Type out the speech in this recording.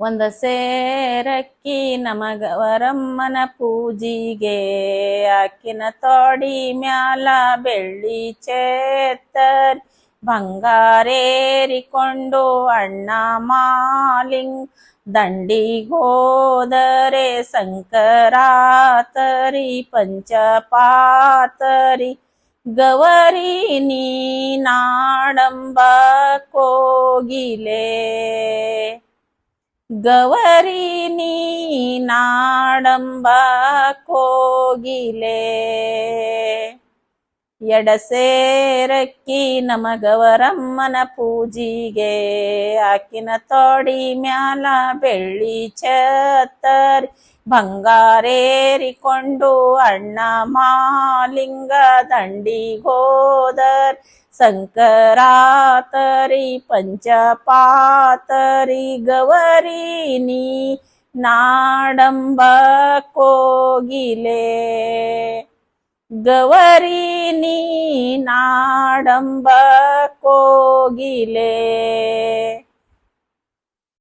ಒಂದ ಸೇರಕ್ಕಿ ನಮಗ ವರಮ್ಮನ ಪೂಜಿಗೆ, ಆಕಿನ ತೋಡಿ ಮ್ಯಾಲ ಬೆಳ್ಳಿ ಚೇತರ್, ಬಂಗಾರೇರಿಕೊಂಡು ಅಣ್ಣ ಮಾಲಿಂಗ್, ದಂಡಿಗೋದರೆ ಸಂಕರಾತರಿ, ಪಂಚಪಾತರಿ ಗವರಿ ನೀ ನಾಡಂಬ ಕೋಗಿಲೆ. ಗವರಿ ನೀ ನಾಡಂಬ ಕೋಗಿಲೆ ಎಡಸೇರಕ್ಕಿ ನಮಗವರಮ್ಮನ ಪೂಜಿಗೆ, ಆಕಿನ ತೋಡಿ ಮ್ಯಾಲ ಬೆಳ್ಳಿ ಛತ್ತರಿ, ಬಂಗಾರೇರಿಕೊಂಡು ಅಣ್ಣ ಮಾಲಿಂಗ ದಂಡಿಗೋದರ್, ಸಂಕರಾತರಿ ಪಂಚಪಾತರಿ ಗವರಿ ನೀ ನಾಡಂಬ ಕೋಗಿಲೆ. ಗವರಿ ನೀ ನಾಡಂಬ ಕೋಗಿಲೆ